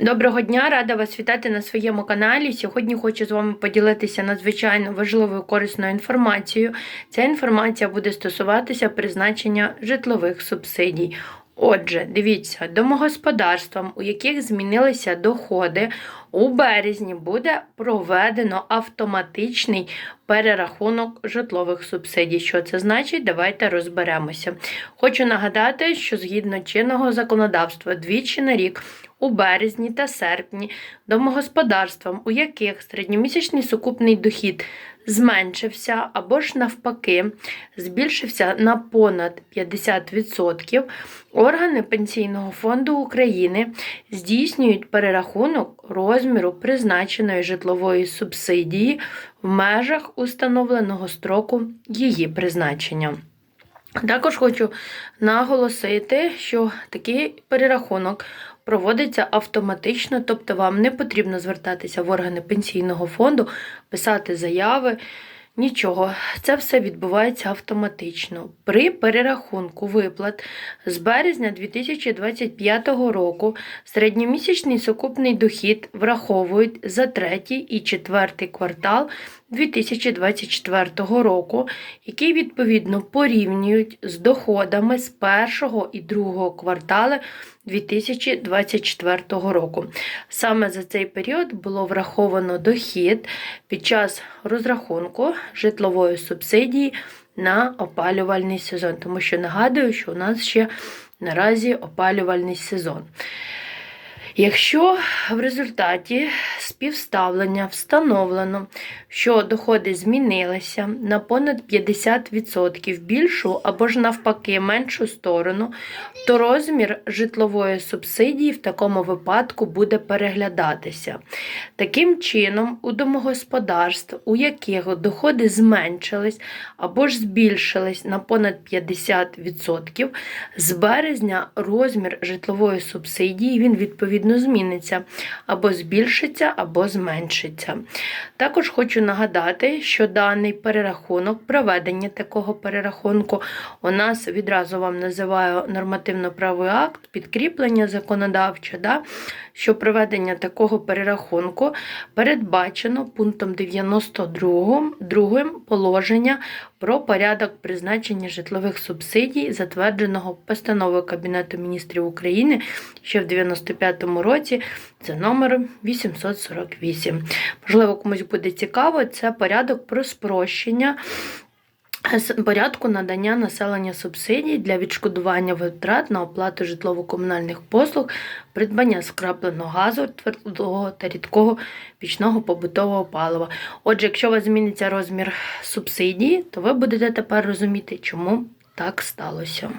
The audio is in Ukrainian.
Доброго дня, рада вас вітати на своєму каналі. Сьогодні хочу з вами поділитися надзвичайно важливою корисною інформацією. Ця інформація буде стосуватися призначення житлових субсидій. Отже, дивіться, домогосподарствам, у яких змінилися доходи, у березні буде проведено автоматичний перерахунок житлових субсидій. Що це значить? Давайте розберемося. Хочу нагадати, що згідно чинного законодавства двічі на рік у березні та серпні домогосподарствам, у яких середньомісячний сукупний дохід зменшився або ж навпаки збільшився на понад 50%, органи Пенсійного фонду України здійснюють перерахунок розміру призначеної житлової субсидії в межах установленого строку її призначення. Також хочу наголосити, що такий перерахунок проводиться автоматично, тобто вам не потрібно звертатися в органи пенсійного фонду, писати заяви. Нічого, це все відбувається автоматично. При перерахунку виплат з березня 2025 року середньомісячний сукупний дохід враховують за третій і четвертий квартал 2024 року, які відповідно порівнюють з доходами з першого і другого квартали 2024 року. Саме за цей період було враховано дохід під час розрахунку житлової субсидії на опалювальний сезон, тому що нагадую, що у нас ще наразі опалювальний сезон. Якщо в результаті співставлення встановлено, що доходи змінилися на понад 50% більшу або ж навпаки меншу сторону, то розмір житлової субсидії в такому випадку буде переглядатися. Таким чином, у домогосподарств, у яких доходи зменшились або ж збільшились на понад 50%, з березня розмір житлової субсидії він відповідно зміниться або збільшиться, або зменшиться. Також хочу нагадати, що даний перерахунок, проведення такого перерахунку, у нас відразу вам називаю нормативно-правий акт, підкріплення законодавче, да, що проведення такого перерахунку передбачено пунктом 92 другим положення про порядок призначення житлових субсидій, затвердженого постановою Кабінету міністрів України ще в 95-му році. Це номер 848. Можливо, комусь буде цікаво, це порядок про спрощення. Порядку надання населення субсидій для відшкодування витрат на оплату житлово-комунальних послуг, придбання скрапленого газу, твердого та рідкого пічного побутового палива. Отже, якщо у вас зміниться розмір субсидії, то ви будете тепер розуміти, чому так сталося.